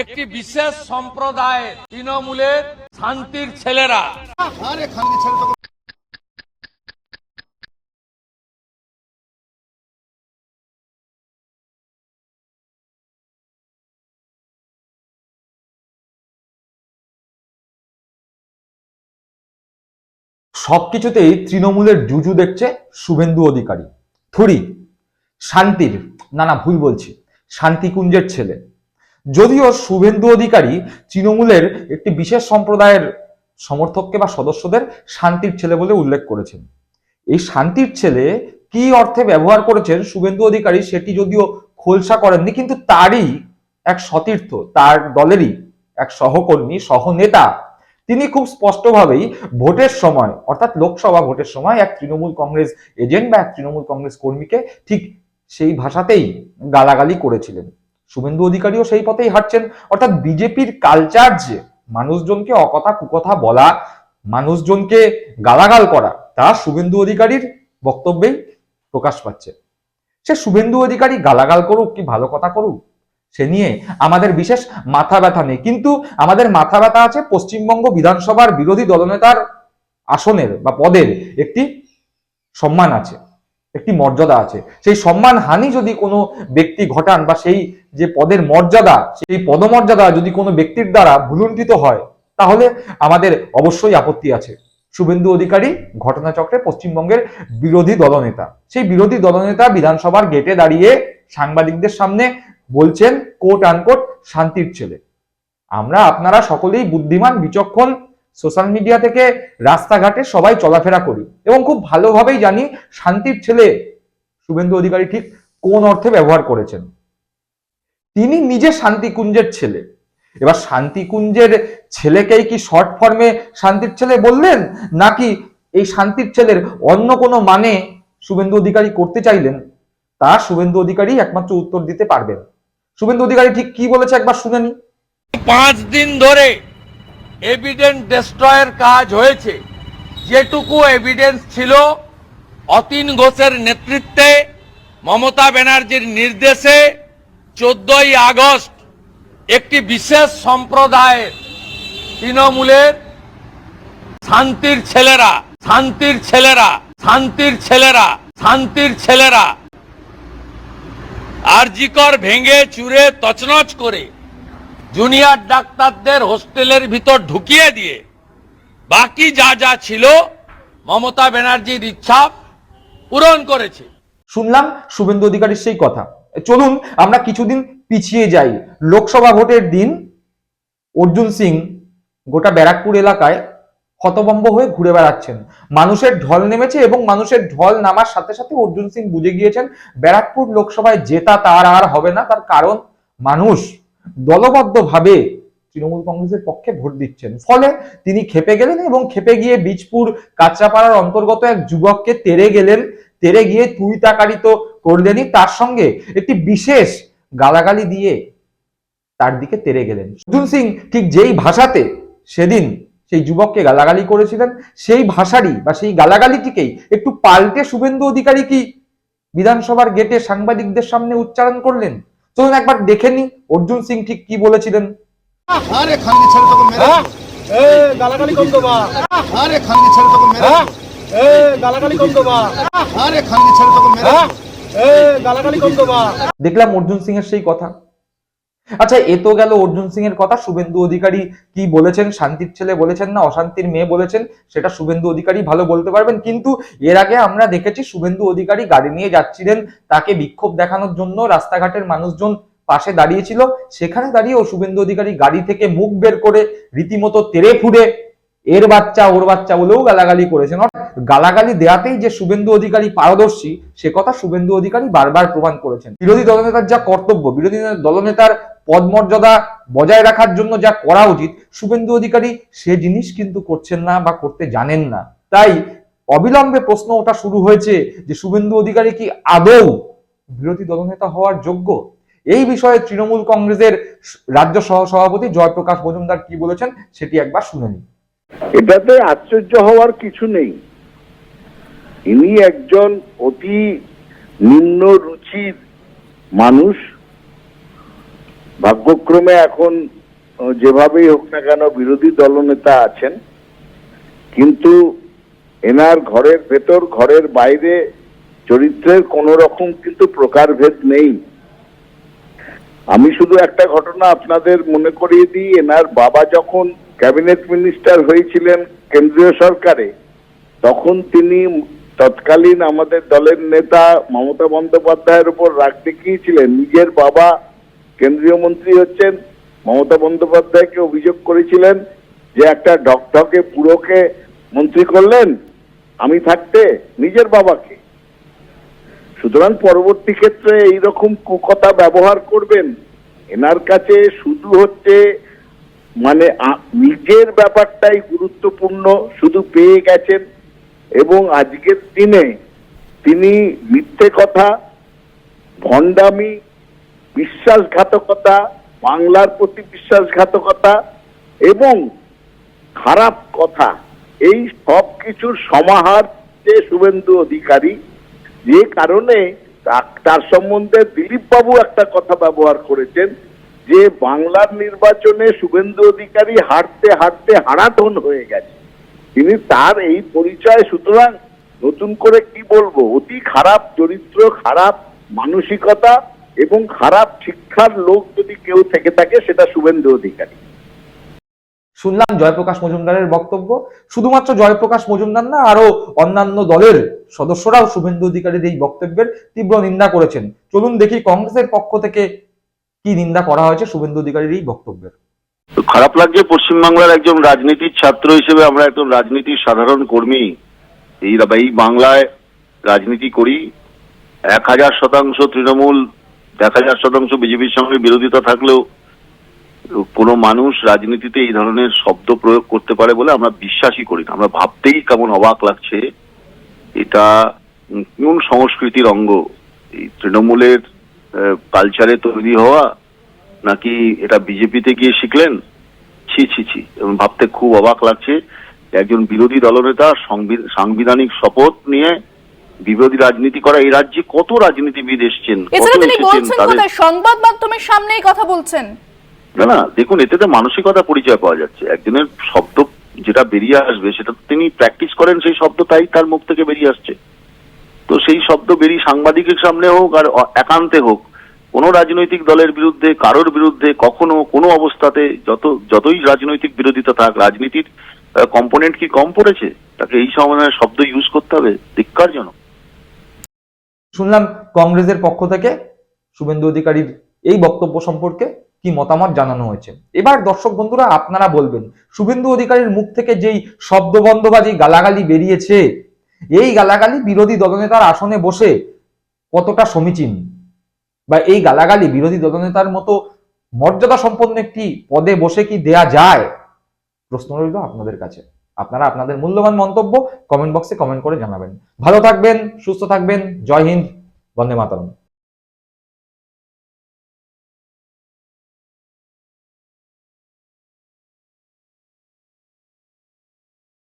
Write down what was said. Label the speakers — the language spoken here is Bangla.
Speaker 1: একটি বিশেষ সম্প্রদায় তৃণমূলের শান্তির ছেলেরা।
Speaker 2: সবকিছুতেই তৃণমূলের জুজু দেখছে শুভেন্দু অধিকারী। থুরি, শান্তির, না না, ভুল বলছি, শান্তিকুঞ্জের ছেলে। যদিও শুভেন্দু অধিকারী তৃণমূলের একটি বিশেষ সম্প্রদায়ের সমর্থককে বা সদস্যদের শান্তির ছেলে বলে উল্লেখ করেছেন। এই শান্তির ছেলে কি অর্থে ব্যবহার করেছেন শুভেন্দু অধিকারী সেটি যদিও খোলসা করেননি, কিন্তু তারই এক সতীর্থ, তার দলেরই এক সহকর্মী, সহনেতা, তিনি খুব স্পষ্টভাবেই ভোটের সময়, অর্থাৎ লোকসভা ভোটের সময় এক তৃণমূল কংগ্রেস এজেন্ট বা এক তৃণমূল কংগ্রেস কর্মীকে ঠিক সেই ভাষাতেই গালাগালি করেছিলেন। শুভেন্দু অধিকারীও সেই পথেই হাঁটছেন। অর্থাৎ বিজেপির কালচার যে, মানুষজনকে অকথা কুকথা বলা, মানুষজনকে গালাগাল করা, তা শুভেন্দু অধিকারীর বক্তব্যেই প্রকাশ পাচ্ছে। সে শুভেন্দু অধিকারী গালাগাল করুক কি ভালো কথা করুক, সে নিয়ে আমাদের বিশেষ মাথা ব্যথা নেই। কিন্তু আমাদের মাথা ব্যথা আছে পশ্চিমবঙ্গ বিধানসভার বিরোধী দলনেতার আসনের বা পদের একটি সম্মান আছে। একটি মর্যাদা আছে। সেই সম্মান হানি যদি কোনো ব্যক্তি ঘটান বা সেই যে পদের মর্যাদা, সেই পদমর্যাদা যদি কোনো ব্যক্তির দ্বারা ভুলুণ্ঠিত হয়, তাহলে আমাদের অবশ্যই আপত্তি আছে। শুভেন্দু অধিকারী, ঘটনাচক্রে পশ্চিমবঙ্গের বিরোধী দলনেতা। সেই বিরোধী দলনেতা বিধানসভার গেটে দাঁড়িয়ে সাংবাদিকদের সামনে বলছেন কোট আনকোট শান্তির ছেলে। আমরা আপনারা সকলেই বুদ্ধিমান, বিচক্ষণ সোশ্যাল মিডিয়া থেকে রাস্তাঘাটে সবাই চলাফেরা করি এবং খুব ভালোভাবেই জানি শান্তির ছেলে শুভেন্দু অধিকারী ঠিক কোন অর্থে ব্যবহার করেছেন। তিনি নিজে শান্তিকুঞ্জের ছেলে। এবার শান্তিকুঞ্জের ছেলেকেই কি শর্ট ফর্মে শান্তির ছেলে বললেন? নাকি এই শান্তির ছেলের অন্য কোনো মানে শুভেন্দু অধিকারী করতে চাইলেন? তা শুভেন্দু অধিকারী একমাত্র উত্তর দিতে পারবেন। শুভেন্দু অধিকারী ঠিক কি বলেছে একবার শুনেনি
Speaker 1: পাঁচ দিন ধরে এভিডেন্স ডেস্ট্রয়ের কাজ হয়েছে। যেটুকু এভিডেন্স ছিল, অতীন ঘোষের নেতৃত্বে মমতা ব্যানার্জির নির্দেশে চোদ্দই আগস্ট একটি বিশেষ সম্প্রদায়ের তৃণমূলের শান্তির ছেলেরা শান্তির ছেলেরা শান্তির ছেলেরা শান্তির ছেলেরা আরজিকর ভেঙে চুরে তছনছ করে জুনিয়র ডাক্তারদের হোস্টেলের ভিতর ঢুকিয়ে দিয়ে বাকি যা যা ছিল মমতা ব্যানার্জির ইচ্ছা পূরণ করেছে।
Speaker 2: শুনলাম শুভেন্দু অধিকারীর সেই কথা। চলুন আমরা কিছুদিন পিছিয়ে যাই। লোকসভা ভোটের দিন অর্জুন সিং গোটা ব্যারাকপুর এলাকায় হতভম্ব হয়ে ঘুরে বেড়াচ্ছেন। মানুষের ঢল নেমেছে এবং মানুষের ঢল নামার সাথে সাথে অর্জুন সিং বুঝে গিয়েছেন, ব্যারাকপুর লোকসভায় জেতা তার আর হবে না, তার কারণ মানুষ। দলবদ্ধভাবে তৃণমূল কংগ্রেসের পক্ষে ভোট দিচ্ছেন। ফলে তিনি খেপে গেলেন এবং খেপে গিয়ে বীজপুর কাঁচরাপাড়ার অন্তর্গত এক যুবককে তেরে গেলেন তেরে গিয়ে তুই তাকারি তো করলেনই তার সঙ্গে একটি বিশেষ গালাগালি দিয়ে তার দিকে তেরে গেলেন। অর্জুন সিং ঠিক যেই ভাষাতে সেদিন সেই যুবককে গালাগালি করেছিলেন, সেই ভাষারই বা সেই গালাগালিটিকেই একটু পাল্টে শুভেন্দু অধিকারী কি বিধানসভার গেটে সাংবাদিকদের সামনে উচ্চারণ করলেন? চলুন একবার দেখে নি অর্জুন সিং ঠিক কি বলেছিলেন?
Speaker 3: আরে খালি ছেড়ে তো মেরা
Speaker 4: এ গালাগালি কম দেবা
Speaker 3: আরে খালি ছেড়ে তো মেরা
Speaker 4: এ গালাগালি কম দেবা
Speaker 3: আরে খালি ছেড়ে তো মেরা
Speaker 4: এ গালাগালি কম দেবা
Speaker 2: দেখলাম অর্জুন সিং এর সেই কথা। আচ্ছা এ তো গেল অর্জুন সিং এর কথা। শুভেন্দু অধিকারী কি বলেছেন? শান্তির ছেলে বলেছেন না? অশান্তির মেয়ে বলেছেন? সেটা শুভেন্দু অধিকারী ভালো বলতে পারবেন। কিন্তু এর আগে আমরা দেখেছি শুভেন্দু অধিকারী গাড়ি নিয়ে যাচ্ছিলেন তাকে বিক্ষোভ দেখানোর জন্য। রাস্তাঘাটের মানুষজন পাশে দাঁড়িয়েছিল। সেখানে দাঁড়িয়েও শুভেন্দু অধিকারী গাড়ি থেকে মুখ বের করে রীতিমতো তেরে ফুড়ে এর বাচ্চা, ওর বাচ্চা বলেও গালাগালি করেছেন। গালাগালি দেয়াতেই যে শুভেন্দু অধিকারী পারদর্শী, সে কথা শুভেন্দু অধিকারী বারবার প্রমাণ করেছেন। বিরোধী দলনেতার যা কর্তব্য, বিরোধী দলনেতার পদমর্যাদা বজায় রাখার জন্য যা করা উচিত, শুভেন্দু অধিকারী সে জিনিস কিন্তু করছেন না বা করতে জানেন না। তাই অবিলম্বে প্রশ্ন ওঠা শুরু হয়েছে যে শুভেন্দু অধিকারী কি আদৌ বিরোধী দলনেতা হওয়ার যোগ্য? এই বিষয়ে তৃণমূল কংগ্রেসের রাজ্য সহ সভাপতি জয়প্রকাশ মজুমদার কি বলেছেন সেটি একবার শুনে নিন।
Speaker 5: এটাতে আশ্চর্য হওয়ার কিছু নেই। ইনি একজন অতি নিম্ন রুচির মানুষ ভাগ্যক্রমে এখন যেভাবেই হোক না কেন বিরোধী দলনেতা আছেন, কিন্তু এনার ঘরের ভেতর, ঘরের বাইরে চরিত্রের কোন রকম কিন্তু প্রকারভেদ নেই। আমি শুধু একটা ঘটনা আপনাদের মনে করিয়ে দিই, এনার বাবা যখন ক্যাবিনেট মিনিস্টার হয়েছিলেন কেন্দ্রীয় সরকারে, তখন তিনি তৎকালীন আমাদের দলের নেতা মমতা বন্দ্যোপাধ্যায়ের উপর রাগ দেখিয়েছিলেন, নিজের বাবা কেন্দ্রীয় মন্ত্রী হচ্ছেন, মমতা বন্দ্যোপাধ্যায়কে অভিযোগ করেছিলেন যে একটা ডকঢকে পুরোকে মন্ত্রী করলেন, আমি থাকতে নিজের বাবাকে। সুতরাং পরবর্তী ক্ষেত্রে এইরকম কুকথা ব্যবহার করবেন, এনার কাছে শুধু হচ্ছে মানে নিজের ব্যাপারটাই গুরুত্বপূর্ণ, শুধু পেয়ে গেছেন, এবং আজকের দিনে তিনি মিথ্যে কথা, ভণ্ডামি বিশ্বাসঘাতকতা, বাংলার প্রতি বিশ্বাসঘাতকতা এবং খারাপ কথা, এই সব কিছুর সমাহার যে শুভেন্দু অধিকারী, যে কারণে তার সম্বন্ধে দিলীপ বাবু একটা কথা ব্যবহার করেছেন যে বাংলার নির্বাচনে শুভেন্দু অধিকারী হাঁটতে হাঁটতে হারাধন হয়ে গেছে। তিনি তার এই পরিচয়, সুতরাং নতুন করে কি বলব? অতি খারাপ চরিত্র, খারাপ মানসিকতা এবং খারাপ শিক্ষার লোক যদি কেউ থেকে থাকে সেটা শুভেন্দু অধিকারী।
Speaker 2: শুনলাম জয়প্রকাশ মজুমদারের বক্তব্য। শুধুমাত্র জয়প্রকাশ মজুমদার না আরও অন্যান্য দলের সদস্যরাও শুভেন্দু অধিকারীর এই বক্তব্যের তীব্র নিন্দা করেছেন। চলুন দেখি কংগ্রেসের পক্ষ থেকে কি নিন্দা করা হয়েছে শুভেন্দু অধিকারীর এই বক্তব্যের।
Speaker 6: তো খারাপ লাগছে পশ্চিমবাংলার একজন রাজনীতির ছাত্র হিসেবে আমরা একজন রাজনীতির সাধারণ কর্মী। এই এই বাংলায় রাজনীতি করি। এক হাজার শতাংশ তৃণমূল এক হাজার শতাংশ বিজেপির সঙ্গে বিরোধিতা থাকলেও কোনো মানুষ রাজনীতিতে এই ধরনের শব্দ প্রয়োগ করতে পারে বলে আমরা বিশ্বাসই করি না। আমরা ভাবতেই কেমন অবাক লাগছে। এটা কোন সংস্কৃতির অঙ্গ? এই তৃণমূলের কালচারে তৈরি হওয়া নাকি এটা বিজেপিতে গিয়ে শিখলেন? ছি ছি ছি, এবং ভাবতে খুব অবাক লাগছে। একজন বিরোধী দলনেতা, সংবি- সাংবিধানিক শপথ নিয়ে বিরোধী রাজনীতি করা এই রাজ্যে কত রাজনীতিবিদ এসছেন
Speaker 7: সংবাদ মাধ্যমের সামনেই কথা বলছেন।
Speaker 6: না না দেখুন এতে তো মানসিকতা পরিচয় পাওয়া যাচ্ছে। একজনের শব্দ যেটা বেরিয়ে আসবে সেটা তো তিনি প্র্যাকটিস করেন সেই শব্দ তাই তার মুখ থেকে বেরিয়ে আসছে। তো সেই শব্দ বেরিয়ে সাংবাদিকের সামনে হোক আর একান্তে হোক কোনো রাজনৈতিক দলের বিরুদ্ধে কারোর বিরুদ্ধে কখনো কোনো অবস্থাতে যত যতই রাজনৈতিক বিরোধিতা থাক রাজনীতির কম্পোনেন্ট কি কম পড়েছে? তাকে এই সময় শব্দ ইউজ করতে হবে ধিক্কারজনক।
Speaker 2: শুনলাম কংগ্রেসের পক্ষ থেকে শুভেন্দু অধিকারীর এই বক্তব্য সম্পর্কে কি মতামত জানানো হয়েছে। এবার দর্শক বন্ধুরা, আপনারা বলবেন, শুভেন্দু অধিকারীর মুখ থেকে যেই শব্দবন্ধ বা যেই গালাগালি বেরিয়েছে, এই গালাগালি বিরোধী দলনেতার আসনে বসে কতটা সমীচীন? বা এই গালাগালি বিরোধী দলনেতার মতো মর্যাদা সম্পন্ন একটি পদে বসে কি দেয়া যায়? প্রশ্ন রইল আপনাদের কাছে। আপনারা আপনাদের মূল্যবান মন্তব্য কমেন্ট বক্সে কমেন্ট করে জানাবেন। ভালো থাকবেন, সুস্থ থাকবেন, জয় হিন্দ, বন্দে মাতরম।